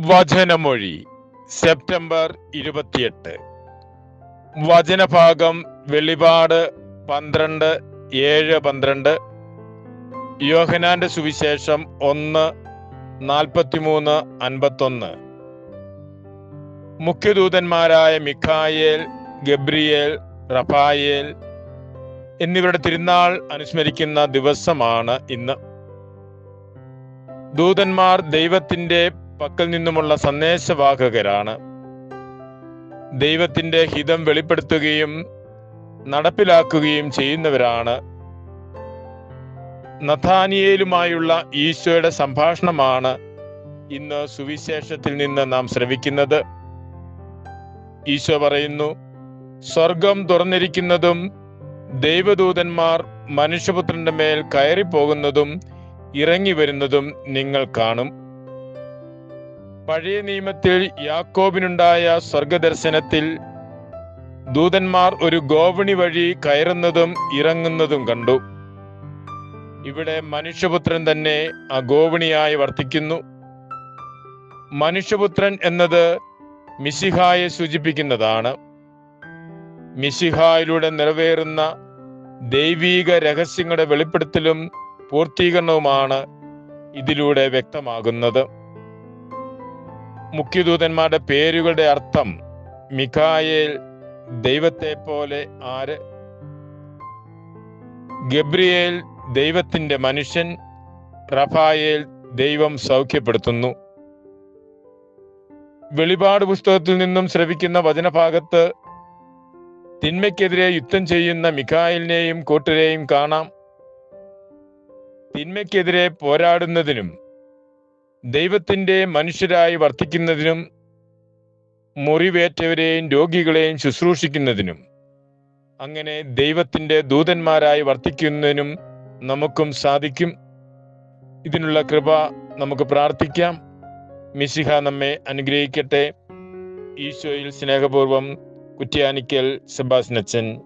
വചനമൊഴി September ഇരുപത്തിയെട്ട്. വചനഭാഗം വെളിപാട് പന്ത്രണ്ട് ഏഴ് പന്ത്രണ്ട്. യോഹനാന്റെ സുവിശേഷം ഒന്ന് നാൽപ്പത്തിമൂന്ന് അൻപത്തൊന്ന്. മുഖ്യദൂതന്മാരായ മിഖായേൽ ഗബ്രിയേൽ റഫായേൽ എന്നിവരുടെ തിരുനാൾ അനുസ്മരിക്കുന്ന ദിവസമാണ് ഇന്ന്. ദൂതന്മാർ ദൈവത്തിന്റെ പക്കൽ നിന്നുമുള്ള സന്ദേശവാഹകരാണ്. ദൈവത്തിന്റെ ഹിതം വെളിപ്പെടുത്തുകയും നടപ്പിലാക്കുകയും ചെയ്യുന്നവരാണ്. നഥാനിയേലുമായുള്ള ഈശോയുടെ സംഭാഷണമാണ് ഇന്ന് സുവിശേഷത്തിൽ നിന്ന് നാം ശ്രവിക്കുന്നത്. ഈശോ പറയുന്നു സ്വർഗം തുറന്നിരിക്കുന്നതും ദൈവദൂതന്മാർ മനുഷ്യപുത്രന്റെ മേൽ കയറിപ്പോകുന്നതും ഇറങ്ങി വരുന്നതും നിങ്ങൾ കാണും. പഴയ നിയമത്തിൽ യാക്കോബിനുണ്ടായ സ്വർഗദർശനത്തിൽ ദൂതന്മാർ ഒരു ഗോവണി വഴി കയറുന്നതും ഇറങ്ങുന്നതും കണ്ടു. ഇവിടെ മനുഷ്യപുത്രൻ തന്നെ ആ ഗോവണിയായി വർത്തിക്കുന്നു. മനുഷ്യപുത്രൻ എന്നത് മിശിഹായെ സൂചിപ്പിക്കുന്നതാണ്. മിശിഹായിലൂടെ നിറവേറുന്ന ദൈവീക രഹസ്യങ്ങളുടെ വെളിപ്പെടുത്തലും പൂർത്തീകരണവുമാണ് ഇതിലൂടെ വ്യക്തമാകുന്നത്. മുഖ്യദൂതന്മാരുടെ പേരുകളുടെ അർത്ഥം മിഖായേൽ ദൈവത്തെ പോലെ ആര്? ഗബ്രിയേൽ ദൈവത്തിന്റെ മനുഷ്യൻ. റഫായേൽ ദൈവം സൗഖ്യപ്പെടുത്തുന്നു. വെളിപാട് പുസ്തകത്തിൽ നിന്നും ശ്രവിക്കുന്ന വചനഭാഗത്ത് തിന്മയ്ക്കെതിരെ യുദ്ധം ചെയ്യുന്ന മിഖായിലിനെയും കൂട്ടരെയും കാണാം. തിന്മയ്ക്കെതിരെ പോരാടുന്നതിനും ദൈവത്തിന്റെ മനുഷ്യരായി വർത്തിക്കുന്നതിനും മുറിവേറ്റവരെയും രോഗികളെയും ശുശ്രൂഷിക്കുന്നതിനും അങ്ങനെ ദൈവത്തിന്റെ ദൂതന്മാരായി വർത്തിക്കുന്നതിനും നമുക്കും സാധിക്കും. ഇതിനുള്ള കൃപ നമുക്ക് പ്രാർത്ഥിക്കാം. മിശിഹ നമ്മെ അനുഗ്രഹിക്കട്ടെ. ഈശോയിൽ സ്നേഹപൂർവം കുറ്റ്യാനിക്കൽ സെബാസ്നച്ചൻ